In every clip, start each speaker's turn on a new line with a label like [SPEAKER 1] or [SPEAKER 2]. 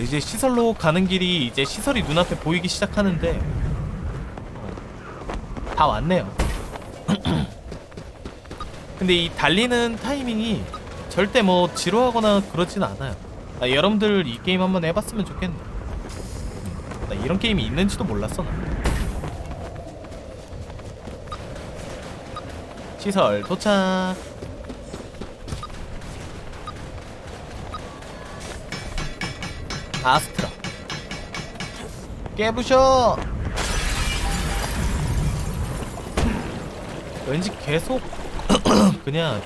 [SPEAKER 1] 이제 시설로 가는 길이 이제 시설이 눈앞에 보이기 시작하는데 어, 다 왔네요. 근데 이 달리는 타이밍이 절대 뭐 지루하거나 그러진 않아요. 나 여러분들 이 게임 한번 해봤으면 좋겠네. 음, 나 이런 게임이 있는지도 몰랐어 나. 시설 도착. 아스트라. 깨부셔. 왠지 계속 그냥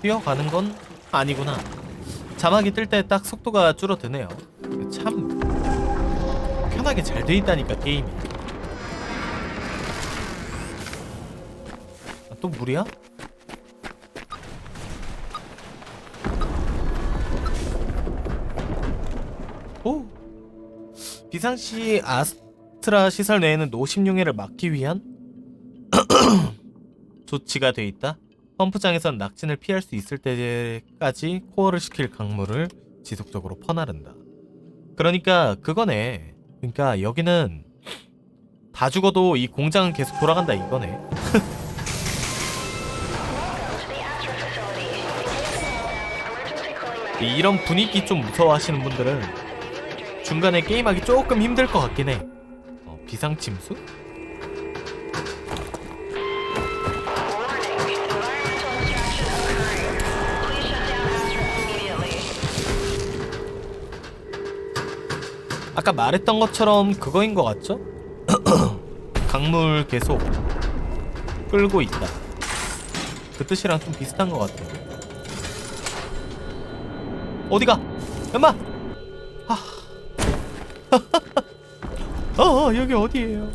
[SPEAKER 1] 뛰어가는 건 아니구나. 자막이 뜰 때 딱 속도가 줄어드네요. 참 편하게 잘 돼 있다니까 게임이. 아, 또 물이야? 비상시 아스트라 시설 내에는 노심용해를 막기 위한 조치가 돼 있다. 펌프장에선 낙진을 피할 수 있을 때까지 코어를 시킬 강물을 지속적으로 퍼나른다. 그러니까 그거네. 그러니까 여기는 다 죽어도 이 공장은 계속 돌아간다 이거네. 이런 분위기 좀 무서워하시는 분들은 중간에 게임하기 조금 힘들 것 같긴 해. 어, 비상침수? 아까 말했던 것처럼 그거인 것 같죠? 강물 계속 끌고 있다. 그 뜻이랑 좀 비슷한 것 같아. 어디가? 엄마! 아. 어, 여기 어디예요?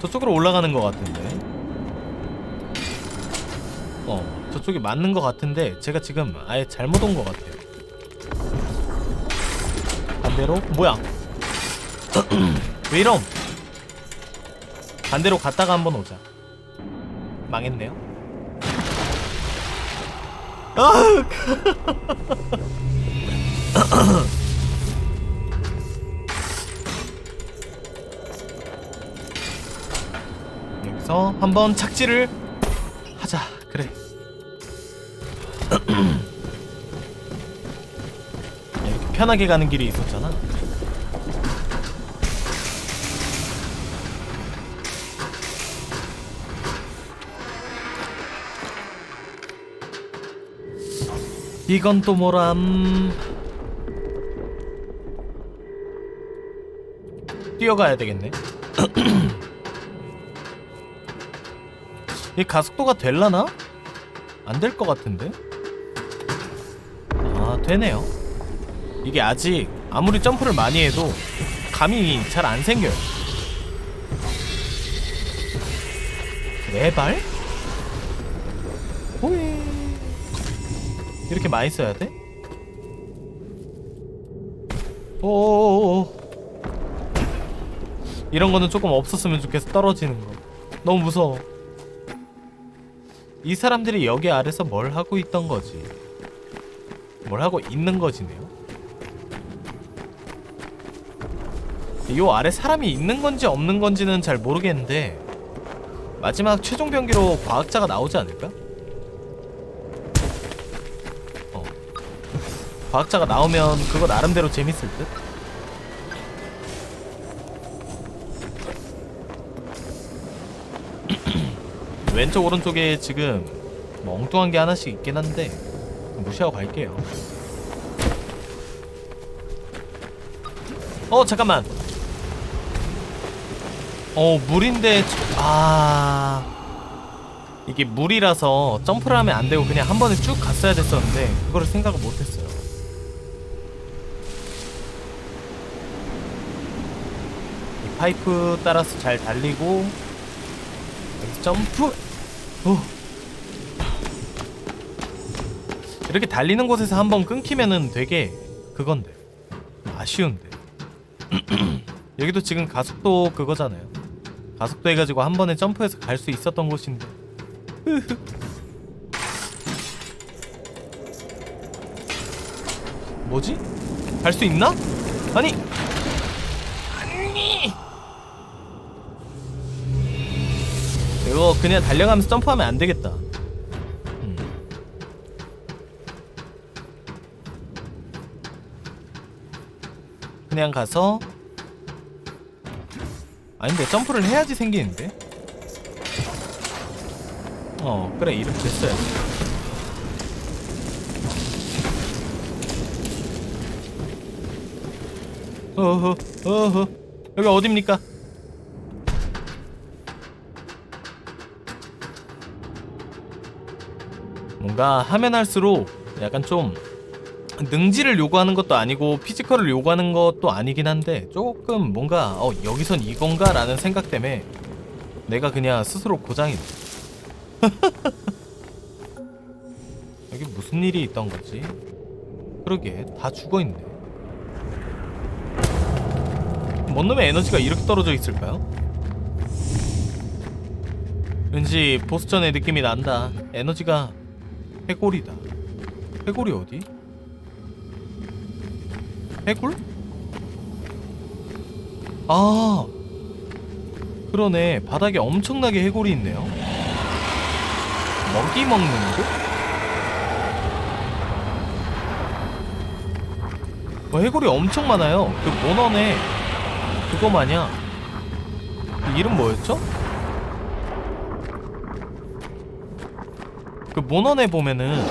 [SPEAKER 1] 저쪽으로 올라가는 것 같은데. 어, 저쪽이 맞는 것 같은데 제가 지금 아예 잘못 온 것 같아요. 반대로 뭐야? 왜 이럼? 반대로 갔다가 한번 오자. 망했네요. 아! 여기서 한번 착지를 하자. 그래. 이렇게 편하게 가는 길이 있었잖아. 이건 또 뭐람? 뛰어가야 되겠네. 이 가속도가 될라나? 안 될 것 같은데? 아 되네요. 이게 아직 아무리 점프를 많이 해도 감이 잘 안 생겨요. 네 발? 이렇게 많이 써야 돼? 오오오오 이런 거는 조금 없었으면 좋겠어. 떨어지는 거. 너무 무서워. 이 사람들이 여기 아래서 뭘 하고 있던 거지? 뭘 하고 있는 거지네요? 요 아래 사람이 있는 건지 없는 건지는 잘 모르겠는데 마지막 최종 병기로 과학자가 나오지 않을까? 과학자가 나오면 그거 나름대로 재밌을 듯? 왼쪽 오른쪽에 지금 뭐 엉뚱한 게 하나씩 있긴 한데 무시하고 갈게요. 어 잠깐만. 어 물인데 아 이게 물이라서 점프를 하면 안 되고 그냥 한 번에 쭉 갔어야 됐었는데 그거를 생각을 못했어요. 파이프 따라서 잘 달리고 점프 오. 이렇게 달리는 곳에서 한번 끊기면은 되게 그건데 아쉬운데 여기도 지금 가속도 그거잖아요 가속도 해가지고 한 번에 점프해서 갈 수 있었던 곳인데 뭐지? 갈 수 있나? 아니 이거 그냥 달려가면서 점프하면 안 되겠다. 음. 그냥 가서 아닌데 점프를 해야지 생기는데. 어 그래 이렇게 됐어야지. 어허 어허 여기 어딥니까? 뭔가 하면 할수록 약간 좀 능지를 요구하는 것도 아니고 피지컬을 요구하는 것도 아니긴 한데 조금 뭔가 어 여기선 이건가 라는 생각 때문에 내가 그냥 스스로 고장이 돼. 여기 무슨 일이 있던 거지? 그러게 다 죽어있네 뭔 놈의 에너지가 이렇게 떨어져 있을까요? 왠지 보스전의 느낌이 난다 에너지가 해골이다 해골이 어디? 해골? 아 그러네 바닥에 엄청나게 해골이 있네요 먹이 먹는 곳? 어, 해골이 엄청 많아요 그 모넌에 그거 마냥 그 이름 뭐였죠? 그 모넌에 보면은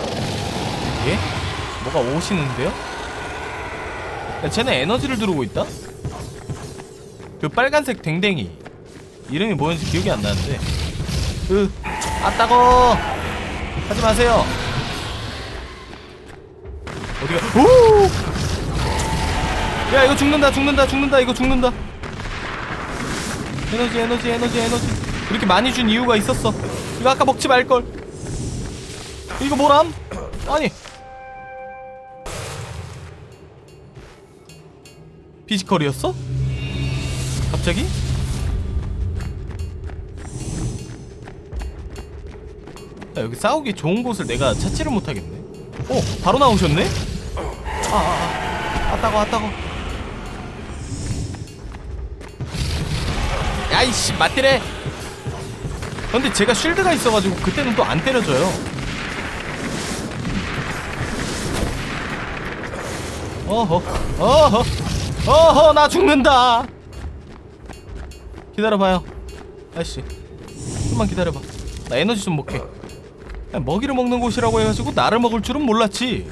[SPEAKER 1] 예? 뭐가 오시는데요? 야, 쟤네 에너지를 두르고 있다? 그 빨간색 댕댕이 이름이 뭐였는지 기억이 안 나는데 그 아따거 하지 마세요 어디가 오! 야 이거 죽는다 죽는다 죽는다 이거 죽는다 에너지 에너지 에너지 에너지 이렇게 많이 준 이유가 있었어 이거 아까 먹지 말걸 이거 뭐람? 아니 피지컬이었어? 갑자기? 야, 여기 싸우기 좋은 곳을 내가 찾지를 못하겠네 오 바로 나오셨네? 아 아아 아, 아따고 아 따고 야이씨 맞대래 근데 제가 쉴드가 있어가지고 그때는 또 안 때려줘요 어허 어허 어허 나 죽는다. 기다려봐요. 아저씨 좀만 기다려봐. 나 에너지 좀 먹게. 야, 먹이를 먹는 곳이라고 해가지고 나를 먹을 줄은 몰랐지.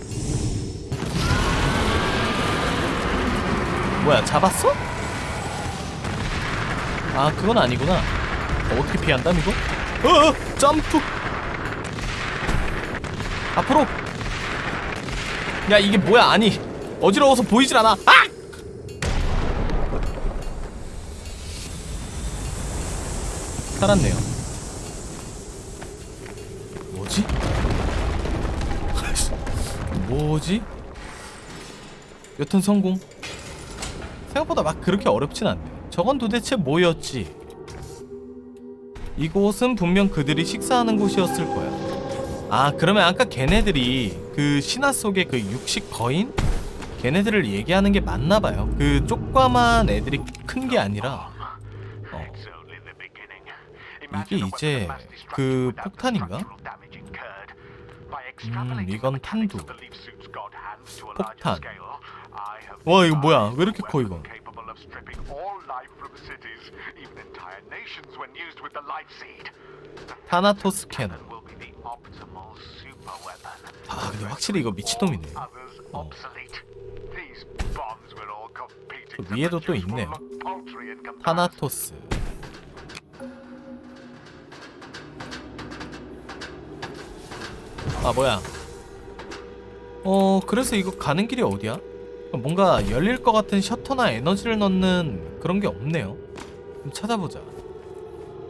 [SPEAKER 1] 뭐야 잡았어? 아 그건 아니구나. 어, 어떻게 피한담 이거? 어, 어 점프 앞으로. 야 이게 뭐야 아니 어지러워서 보이질 않아 아! 살았네요 뭐지? 뭐지? 여튼 성공 생각보다 막 그렇게 어렵진 않네 저건 도대체 뭐였지? 이곳은 분명 그들이 식사하는 곳이었을 거야 아 그러면 아까 걔네들이 그 신화 속의 그 육식 거인? 걔네들을 얘기하는 게 맞나 봐요 그 쪽과만 애들이 큰 게 아니라 어,
[SPEAKER 2] 이게 이제 그 폭탄인가? 음, 이건 탄두. 폭탄.
[SPEAKER 1] 와 이거 뭐야 왜 이렇게 커 이건 타나토스 캐논 아 근데 확실히 이거 미친놈이네 어. 그 위에도 또 있네요. 타나토스. 아 뭐야? 어 그래서 이거 가는 길이 어디야? 뭔가 열릴 것 같은 셔터나 에너지를 넣는 그런 게 없네요. 좀 찾아보자.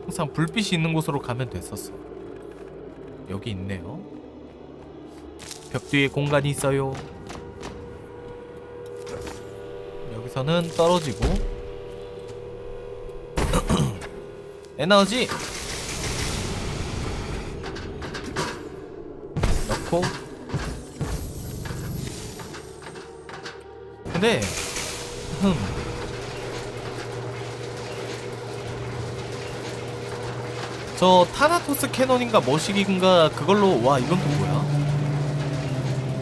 [SPEAKER 1] 항상 불빛이 있는 곳으로 가면 됐었어. 여기 있네요. 벽 뒤에 공간이 있어요 여기서는 떨어지고. 에너지! 넣고. 근데 흠. 저 타나토스 캐논인가 머시기인가 그걸로 와 이건 또 뭐야?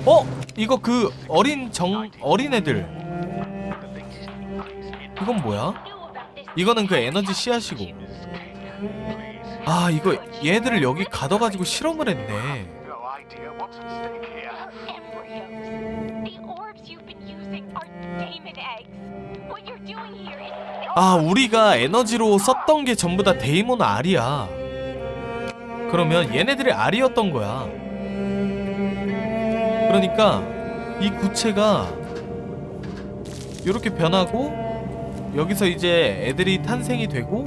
[SPEAKER 1] 어? 이거 그 어린 정 어린 애들 이건 뭐야? 이거는 그 에너지 씨앗이고 아 이거 얘들을 여기 가둬가지고 실험을 했네 아 우리가 에너지로 썼던 게 전부 다 데이몬 알이야 그러면 얘네들이 알이었던 거야 그러니까 이 구체가 이렇게 변하고 여기서 이제 애들이 탄생이 되고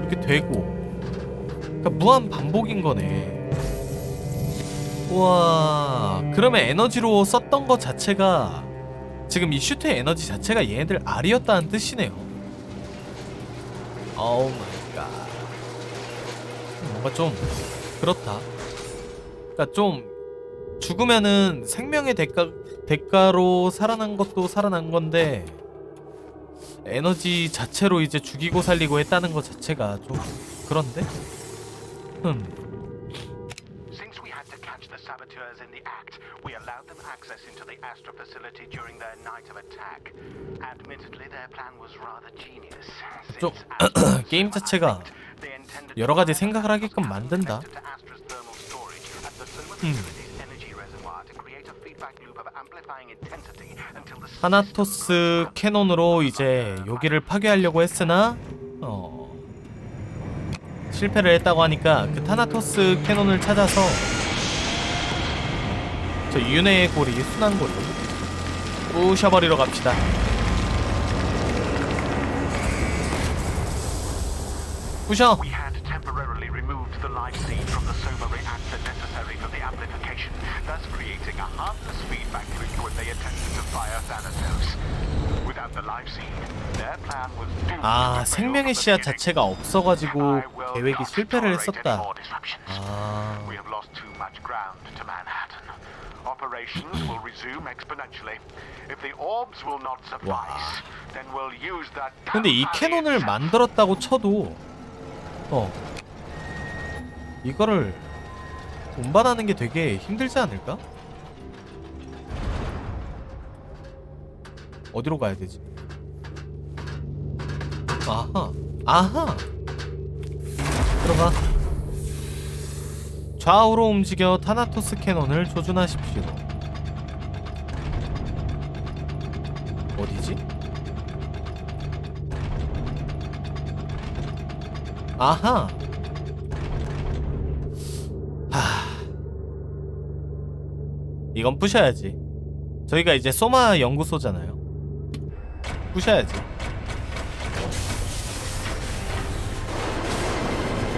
[SPEAKER 1] 이렇게 되고 그러니까 무한 반복인 거네 우와 그러면 에너지로 썼던 것 자체가 지금 이 슈트의 에너지 자체가 얘네들 알이었다는 뜻이네요. 오우 마이 갓. 뭔가 좀 그렇다. 그러니까 좀 죽으면은 생명의 대가 대가로 살아난 것도 살아난 건데 에너지 자체로 이제 죽이고 살리고 했다는 것 자체가 좀 그런데? 음.
[SPEAKER 3] Since we had to catch the saboteurs in the act, we allowed them access into the Astra facility during their night of attack. Admittedly, their plan was rather genius.
[SPEAKER 1] 좀 게임 자체가 여러 가지 생각을 하게끔 만든다.
[SPEAKER 3] connected
[SPEAKER 1] 타나토스 캐논으로 이제 여기를 파괴하려고 했으나 어 실패를 했다고 하니까 그 타나토스 캐논을 찾아서 저 윤회의 고리 순환고리 부셔버리러 갑시다. 부셔 아 생명의 씨앗. 자체가 없어가지고 계획이 실패를 했었다. 아.
[SPEAKER 3] Operations will resume exponentially. If the orbs will not suffice, then we'll use that.
[SPEAKER 1] 근데 이 캐논을 만들었다고 쳐도 어 이거를 운반하는 게 되게 힘들지 않을까? 어디로 가야 되지? 아하 아하 들어가 좌우로 움직여 타나토스 캐논을 조준하십시오 어디지? 아하. 하. 이건 부셔야지. 저희가 이제 소마 연구소잖아요. 부셔야지.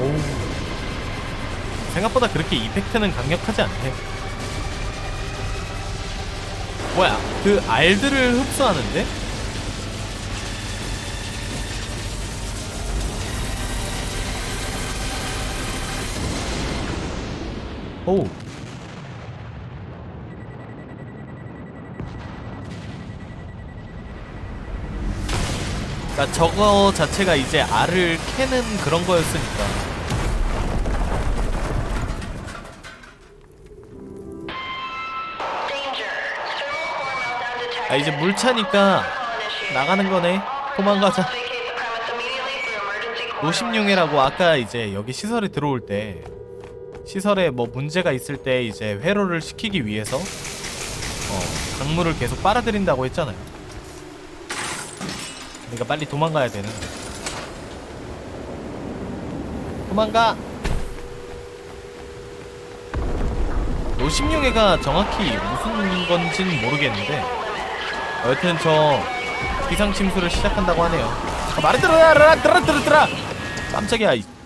[SPEAKER 1] 오. 생각보다 그렇게 이펙트는 강력하지 않네. 뭐야? 그 알들을 흡수하는데? 오. 그러니까 저거 자체가 이제 알을 캐는 그런 거였으니까. 아 이제 물 차니까 나가는 거네. 도망가자. 노심용해라고 아까 이제 여기 시설에 들어올 때 시설에 뭐 문제가 있을 때 이제 회로를 시키기 위해서 어, 강물을 계속 빨아들인다고 했잖아요. 그러니까 빨리 도망가야 되는. 도망가. 노심용해가 정확히 무슨 건진 모르겠는데 여튼 저 비상 침수를 시작한다고 하네요. 아, 말을 들어라, 들어라, 들어라, 들어라. 깜짝이야.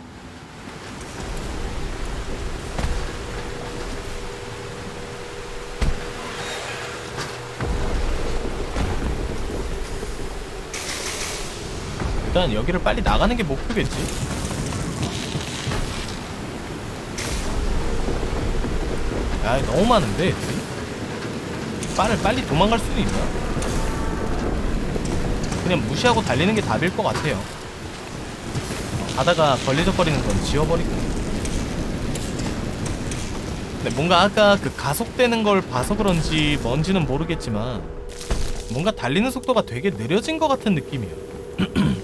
[SPEAKER 1] 일단 여기를 빨리 나가는 게 목표겠지. 야, 너무 많은데? 빨리 빨리 도망갈 수도 있나? 그냥 무시하고 달리는 게 답일 것 같아요. 가다가 걸리적거리는 건 지워버리고. 근데 뭔가 아까 그 가속되는 걸 봐서 그런지 뭔지는 모르겠지만 뭔가 달리는 속도가 되게 느려진 것 같은 느낌이에요.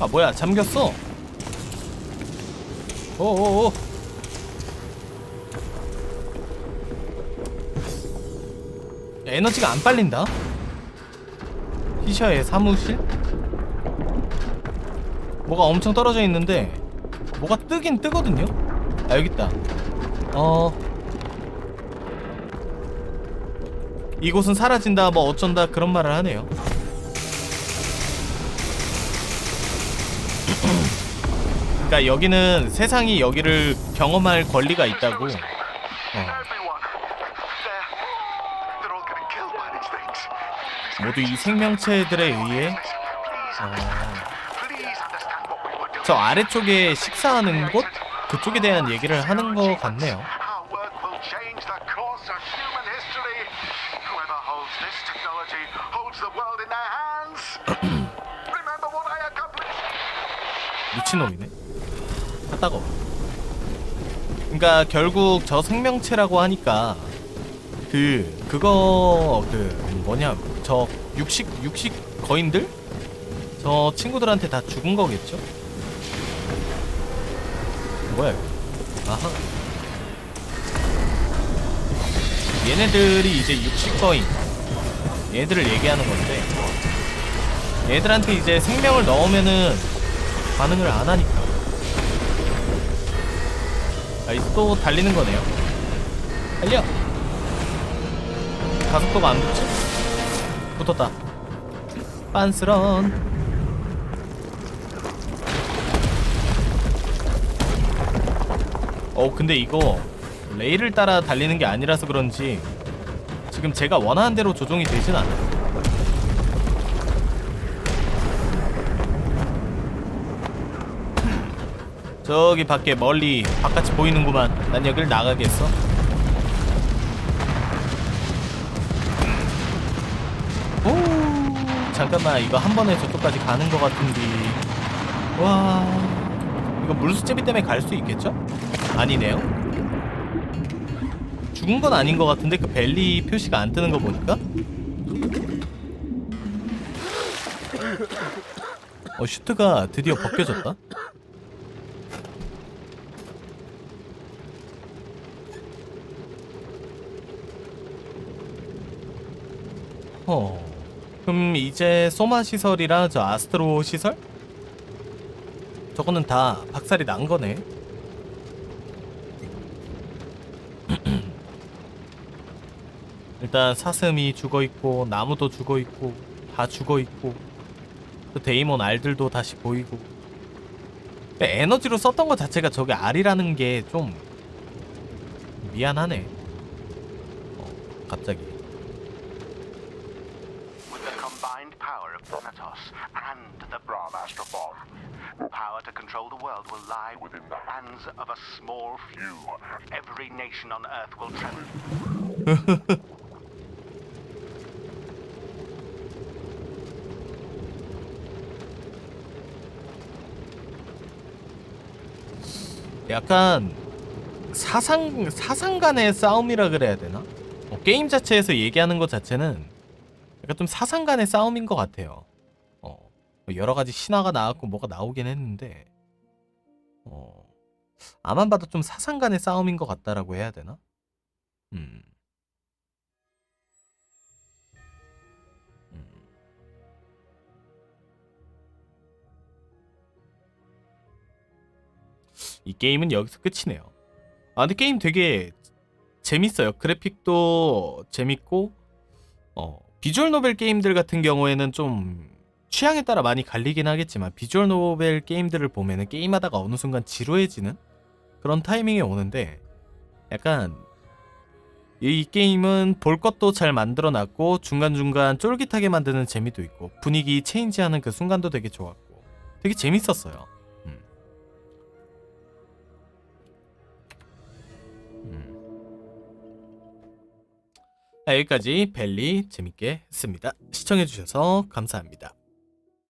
[SPEAKER 1] 아 뭐야 잠겼어? 오오오 야, 에너지가 안 빨린다? 피셔의 사무실? 뭐가 엄청 떨어져 있는데 뭐가 뜨긴 뜨거든요? 아 여기 있다 어 이곳은 사라진다 뭐 어쩐다 그런 말을 하네요 그러니까 여기는 세상이 여기를 경험할 권리가 있다고 어. 모두 이 생명체들에 의해 어. 저 아래쪽에 식사하는 곳 그쪽에 대한 얘기를 하는 것 같네요. 미친놈이네. 아 따가워. 그러니까 결국 저 생명체라고 하니까 그 그거 그 뭐냐 저 육식 육식 거인들 저 친구들한테 다 죽은 거겠죠? 뭐야 이거? 아하. 얘네들이 이제 육식 거인 얘들을 얘기하는 건데 얘들한테 이제 생명을 넣으면은 반응을 안 하니까. 아, 이제 또 달리는 거네요. 달려! 가속도가 안 붙지? 붙었다. 빤스런. 어, 근데 이거 레일을 따라 달리는 게 아니라서 그런지 지금 제가 원하는 대로 조종이 되진 않아요. 저기 밖에 멀리 바깥이 보이는구만. 난 여길 나가겠어. 오, 잠깐만 이거 한 번에 저쪽까지 가는 것 같은데. 와, 이거 물수제비 때문에 갈 수 있겠죠? 아니네요. 죽은 건 아닌 것 같은데 그 벨리 표시가 안 뜨는 거 보니까. 어 슈트가 드디어 벗겨졌다. 어. 그럼 이제 소마 시설이랑 저 아스트로 시설? 저거는 다 박살이 난 거네. 일단 사슴이 죽어 있고 나무도 죽어 있고 다 죽어 있고 그 데이몬 알들도 다시 보이고. 에너지로 썼던 것 자체가 저게 알이라는 게 좀 미안하네. 어, 갑자기. 약간 사상 사상 간의 싸움이라 그래야 되나? 어, 게임 자체에서 얘기하는 것 자체는 약간 좀 사상 간의 싸움인 것 같아요. 어, 뭐 여러 가지 신화가 나왔고 뭐가 나오긴 했는데, 어, 아만 봐도 좀 사상 간의 싸움인 것 같다라고 해야 되나? 음. 음. 이 게임은 여기서 끝이네요. 아 근데 게임 되게 재밌어요. 그래픽도 재밌고 어 비주얼 노벨 게임들 같은 경우에는 좀 취향에 따라 많이 갈리긴 하겠지만 비주얼 노벨 게임들을 보면은 게임하다가 어느 순간 지루해지는 그런 타이밍이 오는데 약간 이 게임은 볼 것도 잘 만들어 놨고 중간중간 쫄깃하게 만드는 재미도 있고 분위기 체인지하는 그 순간도 되게 좋았고 되게 재밌었어요. 자, 여기까지 벨리 재밌게 했습니다. 시청해주셔서 감사합니다.